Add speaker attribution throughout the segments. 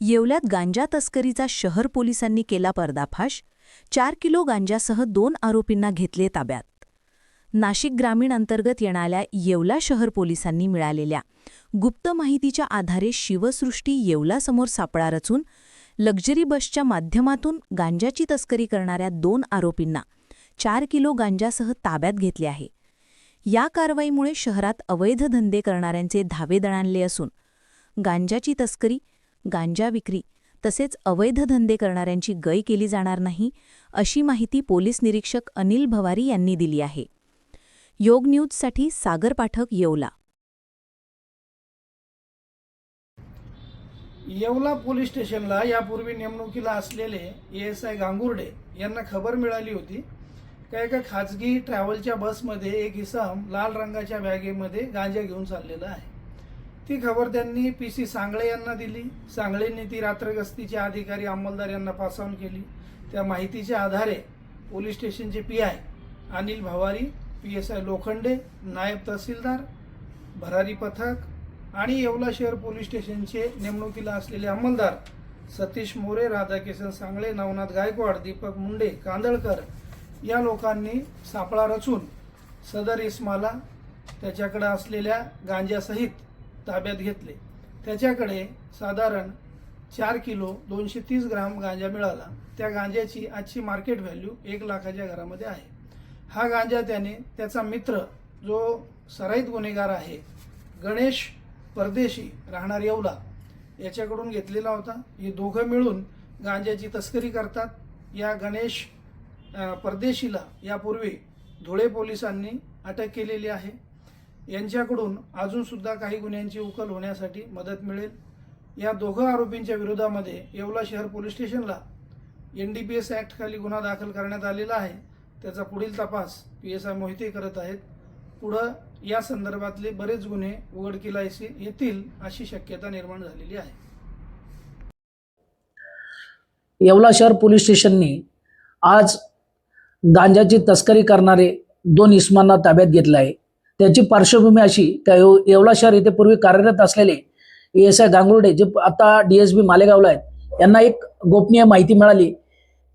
Speaker 1: येवल्यात गांजा तस्करीचा शहर पोलिसांनी केला पर्दाफाश चार किलो गांजासह दोन आरोपींना घेतले ताब्यात. नाशिक ग्रामीण अंतर्गत येणाऱ्या येवला शहर पोलिसांनी मिळालेल्या गुप्त माहितीच्या आधारे शिवसृष्टी येवलासमोर सापळा रचून लक्झरी बसच्या माध्यमातून गांजाची तस्करी करणाऱ्या दोन आरोपींना चार किलो गांजासह ताब्यात घेतले आहे. या कारवाईमुळे शहरात अवैध धंदे करणाऱ्यांचे धावे दणाणले असून गांजाची तस्करी गांजा विक्री तसेच अवैध धंदे करणाऱ्यांची गय केली जाणार नाही अशी माहिती पोलीस निरीक्षक अनिल भवारी यांनी दिली आहे. योग न्यूजसाठी सागर पाठक येवला.
Speaker 2: येवला पोलीस स्टेशनला यापूर्वी नेमणुकीला असलेले ए एस आय गांगुर्डे यांना खबर मिळाली होती. का एका खाजगी ट्रॅव्हलच्या बसमध्ये एक इसम लाल रंगाच्या बॅगेमध्ये गांजा घेऊन चाललेला आहे. ती खबर त्यांनी पी सी सांगळे यांना दिली. सांगळेंनी ती रात्रगस्तीचे अधिकारी अंमलदार यांना पास केली. त्या माहितीच्या आधारे पोलीस स्टेशनचे P I Anil Bhavari P S I Lokhande नायब तहसीलदार भरारी पथक आणि येवला शहर पोलीस स्टेशनचे नेमणुकीला असलेले अंमलदार सतीश मोरे राधाकिशन सांगळे नवनाथ गायकवाड दीपक मुंडे कांदळकर या लोकांनी सापळा रचून सदर इस्माला त्याच्याकडे असलेल्या गांजासहित ताब्यात घेतले. त्याच्याकडे साधारण चार किलो दोनशे तीस ग्राम गांजा मिळाला. त्या गांज्याची आजची मार्केट व्हॅल्यू एक लाखाच्या घरामध्ये आहे. हा गांजा त्याने त्याचा मित्र जो सराईत गुन्हेगार आहे गणेश परदेशी राहणार येवला याच्याकडून घेतलेला होता. हे दोघं मिळून गांजाची तस्करी करतात. या गणेश परदेशीला यापूर्वी धुळे पोलिसांनी अटक केलेली आहे. यांच्याकडून अजूनसुद्धा काही गुन्ह्यांची उकल होण्यासाठी मदत मिळेल. या दोघं आरोपींच्या विरोधामध्ये येवला शहर पोलीस स्टेशनला एन डी पी एस ॲक्टखाली गुन्हा दाखल करण्यात आलेला आहे. त्याचा पुढील तपास पी एस आय मोहिते करत आहेत. पुढं या संदर्भातले बरेच गुन्हे उघडकीला येतील अशी शक्यता निर्माण झालेली आहे.
Speaker 3: येवला शहर पोलीस स्टेशनने आज गांजाची तस्करी करणारे दोन इस्मांना ताब्यात घेतलं आहे. त्याची पार्श्वभूमी अशी का येव येवला शहर येथे पूर्वी कार्यरत असलेले एस आय गांगुर्डे जे आता डी एस बी मालेगावला आहेत यांना एक गोपनीय माहिती मिळाली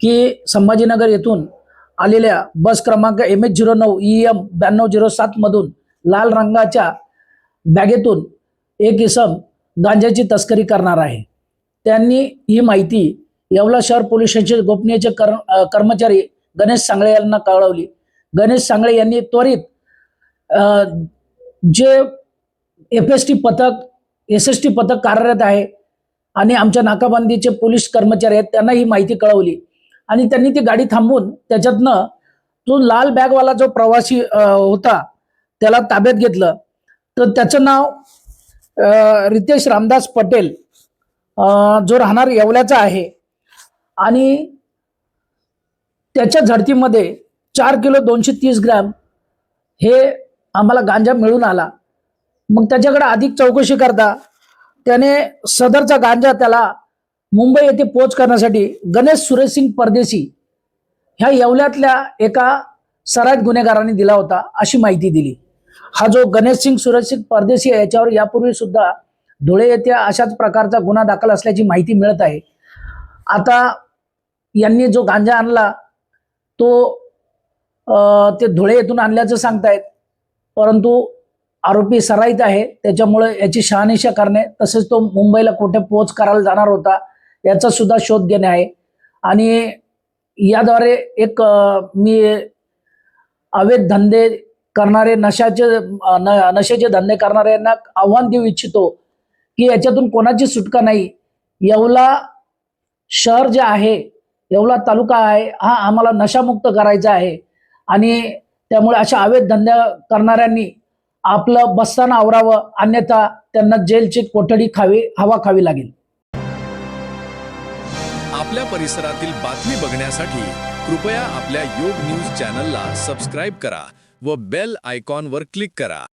Speaker 3: की संभाजीनगर येथून आलेल्या बस क्रमांक एम एच झिरो नऊ ई एम ब्याण्णव झिरो सातमधून लाल रंगाच्या बॅगेतून एक इसम गांजाची तस्करी करणार आहे. त्यांनी ही माहिती येवला शहर पोलीस गोपनीयचे कर कर्मचारी गणेश सांगळे यांना कळवली. गणेश सांगळे यांनी त्वरित जे एफ एस टी पथक एस एस टी पथक कार्यरत आहे आणि आमच्या नाकाबंदीचे पोलीस कर्मचारी आहेत त्यांना ही माहिती कळवली. आणि त्यांनी ती गाडी थांबवून त्याच्यातनं तो लाल बॅगवाला जो प्रवासी होता त्याला ताब्यात घेतलं. तर त्याचं नाव रितेश रामदास पटेल जो राहणार येवल्याचा आहे. आणि त्याच्या झडतीमध्ये चार किलो दोनशे तीस ग्रॅम हे आम्हाला गांजा मिळून आला. मग त्याच्याकडे अधिक चौकशी करता त्याने सदरचा गांजा त्याला मुंबई येथे पोच करण्यासाठी गणेश सुरेशसिंग परदेशी ह्या येवल्यातल्या एका सराईत गुन्हेगारांनी दिला होता अशी माहिती दिली. हा जो गणेश सिंग सुरेशसिंग परदेशी आहे याच्यावर यापूर्वी सुद्धा धुळे येथे अशाच प्रकारचा गुन्हा दाखल असल्याची माहिती मिळत आहे. आता यांनी जो गांजा आणला तो ते धुळे येथून आणल्याचं सांगतायत. परंतु आरोपी सराईत आहे. त्याच्यामुळे याची शहानिशा करणे तसेच तो मुंबईला कुठे पोच करायला जाणार होता याचा सुद्धा शोध घेणे आहे. आणि याद्वारे एक मी अवैध धंदे करणारे नशाचे न- नशेचे धंदे करणारे यांना आव्हान देऊ इच्छितो की याच्यातून कोणाची सुटका नाही. येवला शहर जे आहे येवला तालुका आहे हा आम्हाला नशामुक्त करायचा आहे. आणि त्यामुळे अशा अवैध धंद्या करणाऱ्यांनी आपलं बसताना आवरावं अन्यथा त्यांना जेलची कोठडी खावी हवा खावी लागेल.
Speaker 4: आपल्या परिसरातील बातमी बघण्यासाठी कृपया आपल्या योग न्यूज चॅनलला सबस्क्राईब करा व बेल आयकॉनवर क्लिक करा.